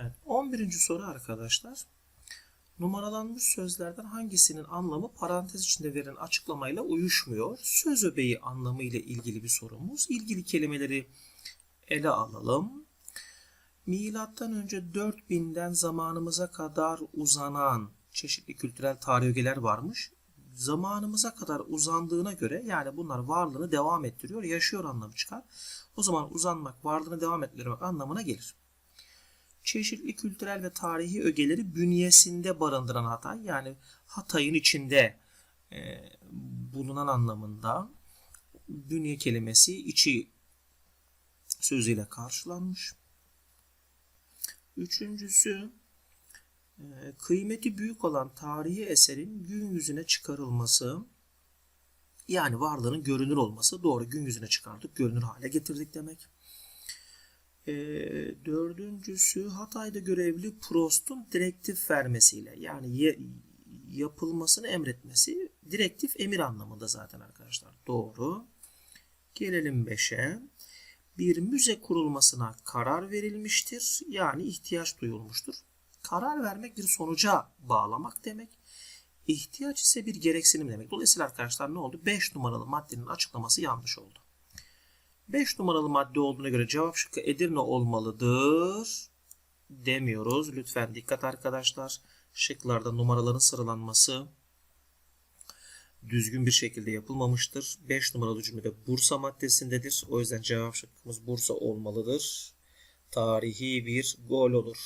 Evet. 11. soru arkadaşlar. Numaralanmış sözlerden hangisinin anlamı parantez içinde verilen açıklamayla uyuşmuyor? Söz öbeği anlamı ile ilgili bir sorumuz. İlgili kelimeleri ele alalım. Milattan önce 4000'den zamanımıza kadar uzanan çeşitli kültürel tarih ögeler varmış. Zamanımıza kadar uzandığına göre yani bunlar varlığını devam ettiriyor, yaşıyor anlamı çıkar. O zaman uzanmak, varlığını devam ettirmek anlamına gelir çeşitli kültürel ve tarihi ögeleri bünyesinde barındıran Hatay yani Hatay'ın içinde e, bulunan anlamında bünye kelimesi içi sözüyle karşılanmış. Üçüncüsü e, kıymeti büyük olan tarihi eserin gün yüzüne çıkarılması yani varlığının görünür olması doğru gün yüzüne çıkardık görünür hale getirdik demek. E, dördüncüsü Hatay'da görevli Prost'un direktif vermesiyle yani ye- yapılmasını emretmesi direktif emir anlamında zaten arkadaşlar. Doğru. Gelelim 5'e. Bir müze kurulmasına karar verilmiştir. Yani ihtiyaç duyulmuştur. Karar vermek bir sonuca bağlamak demek. İhtiyaç ise bir gereksinim demek. Dolayısıyla arkadaşlar ne oldu? 5 numaralı maddenin açıklaması yanlış oldu. 5 numaralı madde olduğuna göre cevap şıkkı Edirne olmalıdır demiyoruz. Lütfen dikkat arkadaşlar. Şıklarda numaraların sıralanması düzgün bir şekilde yapılmamıştır. 5 numaralı cümlede Bursa maddesindedir. O yüzden cevap şıkkımız Bursa olmalıdır. Tarihi bir gol olur.